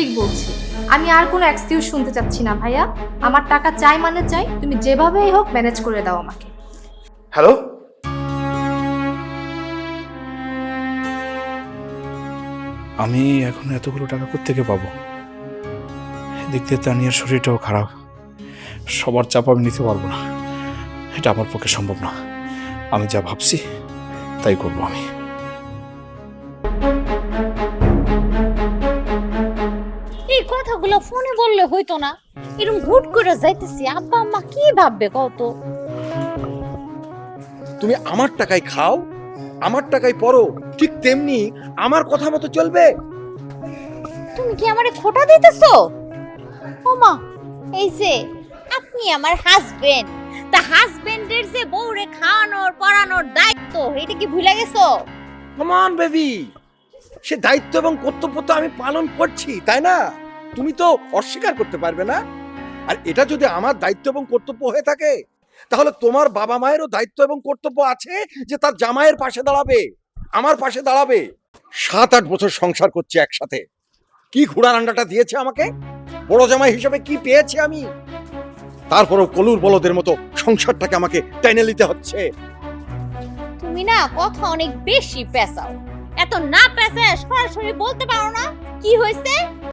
ঠিক বলছি। আমি আর কোনো এক্সকিউজ শুনতে চাচ্ছি না ভাইয়া। আমার টাকা চাই মানে চাই, তুমি যেভাবেই হোক ম্যানেজ করে দাও আমাকে। হ্যালো আমি এখন এতগুলো টাকা কোত্থেকে পাবো? দেখতে তানিয়ার শরীরটাও খারাপ। সবার চাপ আমি নিতে পারব না। এটা আমার পক্ষে সম্ভব না। আমি যা ভাবছি, তাই করব আমি। কথাগুলো ফোনে বললে হইতো না। এরকম হুট করে যাইতেছি। আব্বা আম্মা কি ভাববে কত তুমি আমার টাকায় খাও আমার টাকায় পড়ো ঠিক তেমনি আমার কথা মতো চলবে। তুমি কি আমারে খোটা দিতেছো? ওমা এই যে আপনি আমার হাজবেন্ড তা হাজবেন্ডের যে বউরে খাওয়ানোর পড়ানোর দায়িত্ব এটা কি ভুলে গেছো? কমান বেবি সে দায়িত্ব এবং কর্তব্য তো আমি পালন করছি তাই না? তুমি তো অস্বীকার করতে পারবে না? আর এটা যদি আমার দায়িত্ব এবং কর্তব্য হয়ে থাকে, তাহলে তোমার বাবা মায়েরও দায়িত্ব এবং কর্তব্য আছে যে তার জামাইয়ের পাশে দাঁড়াবে, আমার পাশে দাঁড়াবে। সাত আট বছর সংসার করছে একসাথে। কি ঘোড়ার আন্ডাটা দিয়েছে আমাকে? বড় জামাই হিসেবে কি পেয়েছি আমি? তারপরও কলুর বলদের মতো সংসারটাকে আমাকে টেনে নিতে হচ্ছে। তুমি না কথা অনেক বেশি পেঁচাও। এত না পেঁচায় সরাসরি বলতে পারো না। কি হয়েছে?